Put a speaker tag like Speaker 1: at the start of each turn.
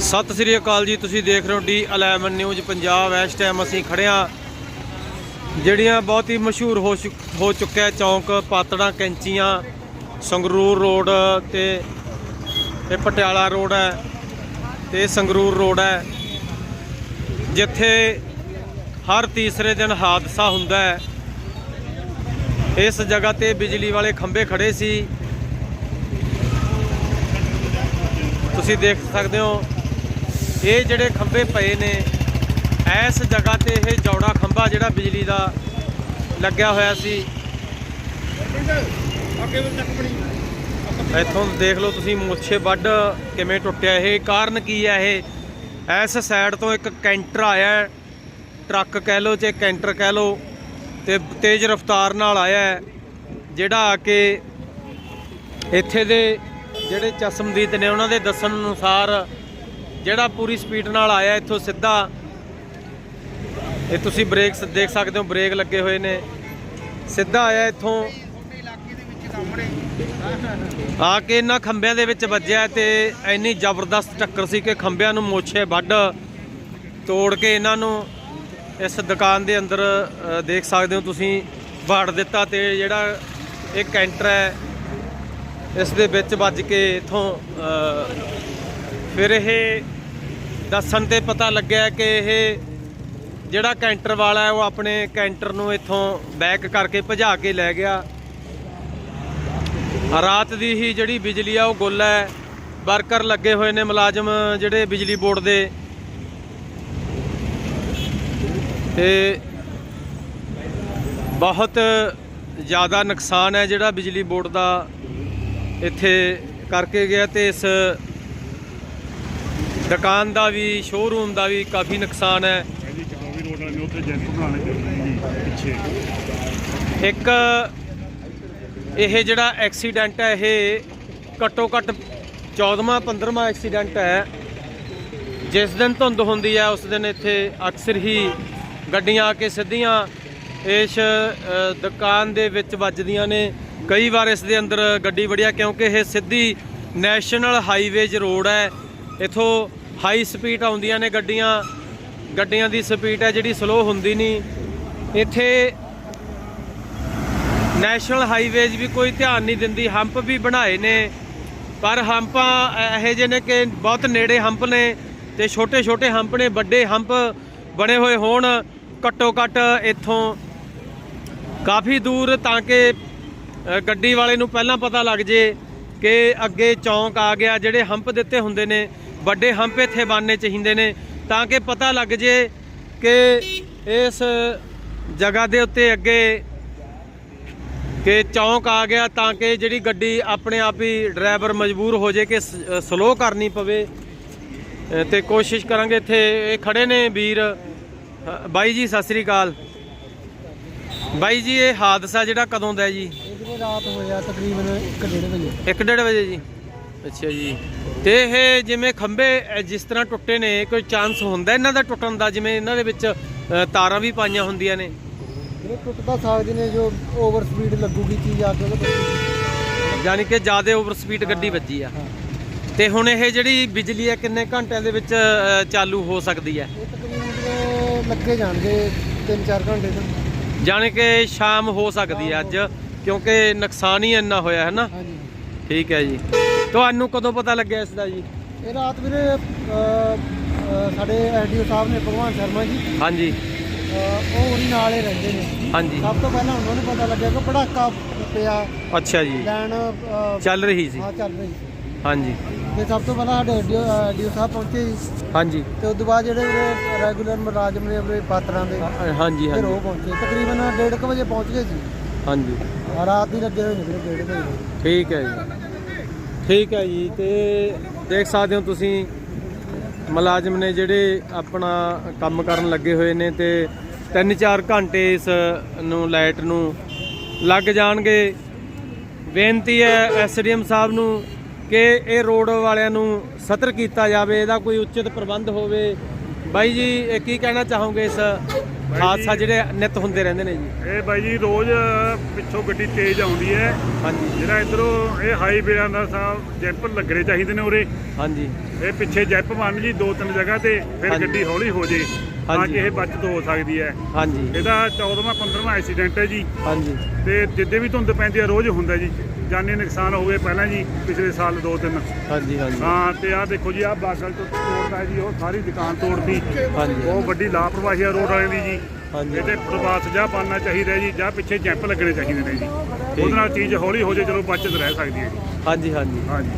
Speaker 1: ਸਤਿ ਸ੍ਰੀ ਅਕਾਲ ਜੀ, ਤੁਸੀਂ ਦੇਖ ਰਹੇ ਹੋ ਡੀ 11 ਨਿਊਜ਼ ਪੰਜਾਬ। ਇਸ ਟਾਈਮ ਅਸੀਂ ਖੜਿਆ ਜਿਹੜੀਆਂ ਬਹੁਤ ਹੀ ਮਸ਼ਹੂਰ ਹੋ ਚੁੱਕ- ਹੋ ਚੁੱਕਿਆ ਚੌਂਕ, ਪਾਤੜਾਂ, ਕੈਂਚੀਆਂ, ਸੰਗਰੂਰ ਰੋਡ ਤੇ, ਇਹ ਪਟਿਆਲਾ ਰੋਡ ਹੈ, ਤੇ ਸੰਗਰੂਰ ਰੋਡ ਹੈ, ਜਿੱਥੇ ਹਰ ਤੀਸਰੇ ਦਿਨ ਹਾਦਸਾ ਹੁੰਦਾ ਹੈ। ਇਸ ਜਗ੍ਹਾ ਤੇ ਬਿਜਲੀ ਵਾਲੇ ਖੰਭੇ ਖੜੇ ਸੀ। ਤੁਸੀਂ ਦੇਖ ਸਕਦੇ ਹੋ ਇਹ ਜਿਹੜੇ ਖੰਭੇ ਪਏ ਨੇ, ਇਸ ਜਗ੍ਹਾ ਤੇ ਇਹ ਜੌੜਾ ਖੰਭਾ ਜਿਹੜਾ ਬਿਜਲੀ ਦਾ ਲੱਗਿਆ ਹੋਇਆ ਸੀ। ਇੱਥੋਂ ਦੇਖ ਲਓ ਤੁਸੀਂ ਮੁੱਛੇ ਵੱਡ ਕਿਵੇਂ ਟੁੱਟਿਆ। ਇਹ ਕਾਰਨ ਕੀ ਹੈ ਇਹ? ਇਸ ਸਾਈਡ ਤੋਂ ਇੱਕ ਕੈਂਟਰ ਆਇਆ ਟਰੱਕ ਕਹਿ ਲਓ ਚਾਹੇ ਕੈਂਟਰ ਕਹਿ ਲਓ ਤੇ ਤੇਜ਼ ਰਫ਼ਤਾਰ ਨਾਲ ਆਇਆ ਜਿਹੜਾ ਆ ਕੇ ਇੱਥੇ ਦੇ ਜਿਹੜੇ ਚਸ਼ਮਦੀਦ ਨੇ, ਉਹਨਾਂ ਦੇ ਦੱਸਣ ਅਨੁਸਾਰ ਜਿਹੜਾ ਪੂਰੀ ਸਪੀਡ ਨਾਲ ਆਇਆ ਇੱਥੋਂ ਸਿੱਧਾ। ਇਹ ਤੁਸੀਂ ਬ੍ਰੇਕਸ ਦੇਖ ਸਕਦੇ ਹੋ, ਬ੍ਰੇਕ ਲੱਗੇ ਹੋਏ ਨੇ। ਸਿੱਧਾ ਆਇਆ ਇੱਥੋਂ। ਆ ਕੇ ਇਹਨਾਂ ਖੰਭਿਆਂ ਦੇ ਵਿੱਚ ਵੱਜਿਆ ਤੇ ਇੰਨੀ ਜ਼ਬਰਦਸਤ ਟੱਕਰ ਸੀ ਕਿ ਖੰਭਿਆਂ ਨੂੰ ਮੋਛੇ ਵੱਢ ਤੋੜ ਕੇ ਇਹਨਾਂ ਨੂੰ ਇਸ ਦੁਕਾਨ ਦੇ ਅੰਦਰ ਦੇਖ ਸਕਦੇ ਹੋ ਤੁਸੀਂ, ਵਾੜ ਦਿੱਤਾ ਤੇ ਜਿਹੜਾ ਇਹ ਕੈਂਟਰ ਹੈ, ਇਸ ਦੇ ਵਿੱਚ ਵੱਜ ਕੇ ਇਥੋਂ ਫਿਰ ਇਹ ਦੱਸਣ ਤੇ ਪਤਾ ਲੱਗਿਆ ਕਿ ਇਹ ਜਿਹੜਾ ਕੈਂਟਰ ਵਾਲਾ ਹੈ, ਉਹ ਆਪਣੇ ਕੈਂਟਰ ਨੂੰ ਇੱਥੋਂ ਬੈਕ ਕਰਕੇ ਭਜਾ ਕੇ ਲੈ ਗਿਆ। ਰਾਤ ਦੀ ਹੀ ਜਿਹੜੀ ਬਿਜਲੀ ਆ, ਉਹ ਗੁੱਲ ਹੈ। ਵਰਕਰ ਲੱਗੇ ਹੋਏ ਨੇ ਮੁਲਾਜ਼ਮ ਜਿਹੜੇ ਬਿਜਲੀ ਬੋਰਡ ਦੇ। ਤੇ ਬਹੁਤ ਜ਼ਿਆਦਾ ਨੁਕਸਾਨ ਹੈ ਜਿਹੜਾ ਬਿਜਲੀ ਬੋਰਡ ਦਾ ਇੱਥੇ ਕਰਕੇ ਗਿਆ ਤੇ ਇਸ ਦੁਕਾਨ ਦਾ ਵੀ ਸ਼ੋਰੂਮ ਦਾ ਵੀ ਕਾਫੀ ਨੁਕਸਾਨ ਹੈ।
Speaker 2: ਇਹਦੀ ਚਕੌਵੀ ਰੋਡ ਵਾਲੇ ਨੇ ਉੱਥੇ ਜੈਂਟ ਬਣਾਉਣੇ ਚਾਹੀਦੇ ਜੀ ਪਿੱਛੇ।
Speaker 1: ਇੱਕ ਇਹ ਜਿਹੜਾ ਐਕਸੀਡੈਂਟ ਹੈ ਇਹ ਘੱਟੋ ਘੱਟ 14ਵਾਂ 15ਵਾਂ ਐਕਸੀਡੈਂਟ ਹੈ। ਜਿਸ ਦਿਨ ਧੁੰਦ ਹੁੰਦੀ ਹੈ ਉਸ ਦਿਨ ਇੱਥੇ ਅਕਸਰ ਹੀ ਗੱਡੀਆਂ ਆ ਕੇ ਸਿੱਧੀਆਂ ਇਸ ਦੁਕਾਨ ਦੇ ਵਿੱਚ ਵੱਜਦੀਆਂ ਨੇ। ਕਈ ਵਾਰ ਇਸ ਦੇ ਅੰਦਰ ਗੱਡੀ ਵੜਿਆ ਕਿਉਂਕਿ ਇਹ ਸਿੱਧੀ ਨੈਸ਼ਨਲ ਹਾਈਵੇਜ ਰੋਡ ਹੈ। ਇਥੋਂ ਹਾਈ ਸਪੀਡ ਆਉਂਦੀਆਂ ਨੇ ਗੱਡੀਆਂ ਗੱਡੀਆਂ ਦੀ ਸਪੀਡ ਹੈ ਜਿਹੜੀ ਸਲੋ ਹੁੰਦੀ ਨਹੀਂ। ਇੱਥੇ ਨੈਸ਼ਨਲ ਹਾਈਵੇਜ਼ ਵੀ ਕੋਈ ਧਿਆਨ ਨਹੀਂ ਦਿੰਦੀ ਹੰਪ ਵੀ ਬਣਾਏ ਨੇ। ਪਰ ਹੰਪਾਂ ਇਹੋ ਜਿਹੇ ਨੇ ਕਿ ਬਹੁਤ ਨੇੜੇ ਹੰਪ ਨੇ ਤੇ ਛੋਟੇ ਛੋਟੇ ਹੰਪ ਨੇ, ਵੱਡੇ ਹੰਪ ਬਣੇ ਹੋਏ ਹੋਣ, ਘੱਟੋ ਘੱਟ ਇੱਥੋਂ ਕਾਫੀ ਦੂਰ ਤਾਂ ਕਿ ਗੱਡੀ ਵਾਲੇ ਨੂੰ ਪਹਿਲਾਂ ਪਤਾ ਲੱਗ ਜੇ ਕਿ ਅੱਗੇ ਚੌਂਕ ਆ ਗਿਆ, ਜਿਹੜੇ ਹੰਪ ਦਿੱਤੇ ਹੁੰਦੇ ਨੇ। ਵੱਡੇ ਹੰਪ ਇੱਥੇ ਬਣਨੇ ਚਾਹੀਦੇ ਨੇ ਤਾਂ ਕਿ ਪਤਾ ਲੱਗ ਜੇ ਕਿ ਇਸ ਜਗ੍ਹਾ ਦੇ ਉੱਤੇ ਅੱਗੇ ਕਿ ਚੌਂਕ ਆ ਗਿਆ ਤਾਂ ਕਿ ਜਿਹੜੀ ਗੱਡੀ ਆਪਣੇ ਆਪ ਹੀ ਡਰਾਈਵਰ ਮਜਬੂਰ ਹੋ ਜੇ ਕਿ ਸਲੋ ਕਰਨੀ ਪਵੇ। ਤੇ ਕੋਸ਼ਿਸ਼ ਕਰਾਂਗੇ ਇੱਥੇ ਇਹ ਖੜੇ ਨੇ ਵੀਰ। ਬਾਈ ਜੀ ਸਤਿ ਸ੍ਰੀ ਅਕਾਲ। ਬਾਈ ਜੀ ਇਹ ਹਾਦਸਾ ਜਿਹੜਾ ਕਦੋਂ ਦਾ ਜੀ?
Speaker 3: ਇਹਦੇ ਰਾਤ ਹੋਇਆ ਤਕਰੀਬਨ 1:30 ਵਜੇ।
Speaker 1: 1:30 ਵਜੇ ਜੀ। ਅੱਛਾ ਜੀ। ਤੇ ਇਹ ਜਿਵੇਂ ਖੰਭੇ ਜਿਸ ਤਰ੍ਹਾਂ ਟੁੱਟੇ ਨੇ ਕੋਈ ਚਾਂਸ ਹੁੰਦਾ ਇਹਨਾਂ ਦਾ ਟੁੱਟਣ ਦਾ ਜਿਵੇਂ ਇਹਨਾਂ ਦੇ ਵਿੱਚ ਤਾਰਾਂ ਵੀ ਪਾਈਆਂ ਹੁੰਦੀਆਂ ਨੇ?
Speaker 3: ਜਿਹੜੇ ਟੁੱਟ ਤਾਂ ਸਕਦੇ ਨੇ ਜੋ ਓਵਰ ਸਪੀਡ ਲੱਗੂਗੀ ਚੀਜ਼ ਆ ਕੇ
Speaker 1: ਯਾਨੀ ਕਿ ਜ਼ਿਆਦਾ ਓਵਰ ਸਪੀਡ ਗੱਡੀ ਵੱਜੀ ਆ। ਤੇ ਹੁਣ ਇਹ ਜਿਹੜੀ ਬਿਜਲੀ ਹੈ ਕਿੰਨੇ ਘੰਟਿਆਂ ਦੇ ਵਿੱਚ ਚਾਲੂ ਹੋ ਸਕਦੀ ਹੈ?
Speaker 3: ਇਹ ਤਕਰੀਬਨ ਲੱਗੇ ਜਾਣਗੇ 3-4 ਘੰਟੇ ਤੋਂ।
Speaker 1: ਜਾਣੀ ਕਿ ਸ਼ਾਮ ਹੋ ਸਕਦੀ ਹੈ ਅੱਜ ਕਿਉਂਕਿ ਨੁਕਸਾਨ ਹੀ ਇੰਨਾ ਹੋਇਆ ਹੈ ਨਾ?
Speaker 3: ਹਾਂਜੀ।
Speaker 1: ਠੀਕ ਹੈ ਜੀ। ਤੁਹਾਨੂੰ ਕਦੋਂ ਪਤਾ ਲੱਗਿਆ ਇਸ ਦਾ ਜੀ?
Speaker 3: ਇਹ ਰਾਤ ਵੀਰੇ ਅਹ, ਅਹ, ਸਾਡੇ ਐਡੀਓ ਸਾਹਿਬ ਨੇ ਭਗਵਾਨ ਸ਼ਰਮਾ ਜੀ
Speaker 1: ਹਾਂਜੀ।
Speaker 3: ਅਹ, ਉਹ ਉਹਦੀ ਨਾਲ ਹੀ ਰਹਿੰਦੇ ਨੇ।
Speaker 1: ਹਾਂਜੀ।
Speaker 3: ਸਭ ਤੋਂ ਪਹਿਲਾਂ ਉਹਨਾਂ ਨੂੰ ਪਤਾ ਲੱਗਿਆ ਕਿ ਪੜਾਕਾ ਪਿਆ।
Speaker 1: ਅੱਛਾ ਜੀ।
Speaker 3: ਲੈਣ ਅਹ,
Speaker 1: ਚੱਲ ਰਹੀ ਸੀ।
Speaker 3: ਹਾਂ ਚੱਲ ਰਹੀ ਸੀ।
Speaker 1: ਹਾਂਜੀ।
Speaker 3: ਤੇ ਸਭ ਤੋਂ ਪਹਿਲਾਂ ਸਾਡੇ ਐਡੀਓ ਐਡੀਓ ਸਾਹਿਬ ਪਹੁੰਚੇ ਜੀ।
Speaker 1: ਹਾਂਜੀ।
Speaker 3: ਤੇ ਉਸ ਤੋਂ ਬਾਅਦ ਜਿਹੜੇ ਰੈਗੂਲਰ ਮੁਲਾਜ਼ਮ ਨੇ ਆਪਣੇ ਪਾਤਰਾਂ ਦੇ
Speaker 1: ਅ, ਹਾਂਜੀ
Speaker 3: ਫਿਰ ਉਹ ਪਹੁੰਚੇ। ਤਕਰੀਬਨ 1:30 ਵਜੇ ਪਹੁੰਚ ਗਏ ਸੀ।
Speaker 1: ਹਾਂਜੀ।
Speaker 3: ਰਾਤ ਹੀ ਲੱਗੇ ਹੋਏ ਨੇ ਵੀਰੇ 1:30 ਵਜੇ।
Speaker 1: ਠੀਕ ਹੈ ਜੀ। ਠੀਕ ਹੈ ਜੀ, ਤੇ ਦੇਖ ਸਕਦੇ ਹੋ ਤੁਸੀਂ, ਮੁਲਾਜ਼ਮ ਨੇ ਜਿਹੜੇ ਆਪਣਾ ਕੰਮ ਕਰਨ ਲੱਗੇ ਹੋਏ ਨੇ ਤੇ 3-4 ਘੰਟੇ ਇਸ ਨੂੰ ਲਾਈਟ ਨੂੰ ਲੱਗ ਜਾਣਗੇ। ਬੇਨਤੀ ਹੈ ਐਸਡੀਐਮ ਸਾਹਿਬ ਨੂੰ ਕਿ ਇਹ ਰੋਡ ਵਾਲਿਆਂ ਨੂੰ ਸਤਰ ਕੀਤਾ ਜਾਵੇ, ਇਹਦਾ ਕੋਈ ਉਚਿਤ ਪ੍ਰਬੰਧ ਹੋਵੇ। ਬਾਈ ਜੀ, ਇਹ ਕੀ ਕਹਿਣਾ ਚਾਹੋਗੇ ਇਸ ਹਾਦਸਾ ਜਿਹੜੇ ਨਿਤ ਹੁੰਦੇ ਰਹਿੰਦੇ ਨੇ ਜੀ।
Speaker 2: ਇਹ ਬਾਈ ਜੀ ਰੋਜ਼ ਪਿੱਛੋਂ ਗੱਡੀ ਤੇਜ਼ ਆਉਂਦੀ ਹੈ।
Speaker 1: ਹਾਂਜੀ।
Speaker 2: ਜਿਹੜਾ ਇਧਰੋਂ ਇਹ ਹਾਈਵੇਆਂ ਦਾ ਸਾਹਿਬ ਜੈਂਪ ਲੱਗਣੇ ਚਾਹੀਦੇ ਨੇ ਉਰੇ।
Speaker 1: ਹਾਂਜੀ।
Speaker 2: ਇਹ ਪਿੱਛੇ ਜੈਪ ਬਣ ਜੀ ਦੋ ਤਿੰਨ ਜਗ੍ਹਾ ਤੇ ਫਿਰ
Speaker 1: ਹਾਂਜੀ।
Speaker 2: ਗੱਡੀ ਹੌਲੀ ਹੋ ਜੇ। ਕਿ ਇਹ ਬਚਤ ਹੋ ਸਕਦੀ ਹੈ।
Speaker 1: ਹਾਂਜੀ।
Speaker 2: ਇਹਦਾ 14ਵਾਂ 15ਵਾਂ ਐਕਸੀਡੈਂਟ ਹੈ ਜੀ।
Speaker 1: ਹਾਂਜੀ।
Speaker 2: ਤੇ ਜਿੱਦੇ ਵੀ ਧੁੰਦ ਪੈਂਦੀ ਹੈ ਰੋਜ਼ ਹੁੰਦਾ ਜੀ। ਜਾਨੀ ਨੁਕਸਾਨ ਹੋ ਗਏ ਪਹਿਲਾਂ ਜੀ ਪਿਛਲੇ ਸਾਲ ਦੋ ਤਿੰਨ।
Speaker 1: ਹਾਂਜੀ ਹਾਂਜੀ।
Speaker 2: ਹਾਂ ਤੇ ਆਹ ਦੇਖੋ ਜੀ ਆਹ ਬਾਗਲ ਤੋਂ ਤੋੜਦਾ ਜੀ ਉਹ ਸਾਰੀ ਦੁਕਾਨ ਤੋੜਦੀ।
Speaker 1: ਹਾਂਜੀ।
Speaker 2: ਬਹੁਤ ਵੱਡੀ ਲਾਪਰਵਾਹੀ ਆ ਰੋਡ ਵਾਲਿਆਂ ਦੀ ਜੀ।
Speaker 1: ਹਾਂਜੀ।
Speaker 2: ਇਹਦੇ ਪ੍ਰਵਾਸ ਜਾ ਪਾਣਾ ਚਾਹੀਦਾ ਜੀ ਜਾਂ ਪਿੱਛੇ ਜੈਂਪ ਲੱਗਣੇ ਚਾਹੀਦੇ ਨੇ ਜੀ। ਉਹਦੇ ਨਾਲ ਚੀਜ਼ ਹੌਲੀ ਹੋ ਜੇ ਚਲੋ ਬਚਤ ਰਹਿ ਸਕਦੀ ਹੈ ਜੀ।
Speaker 1: ਹਾਂਜੀ ਹਾਂਜੀ।
Speaker 2: ਹਾਂਜੀ।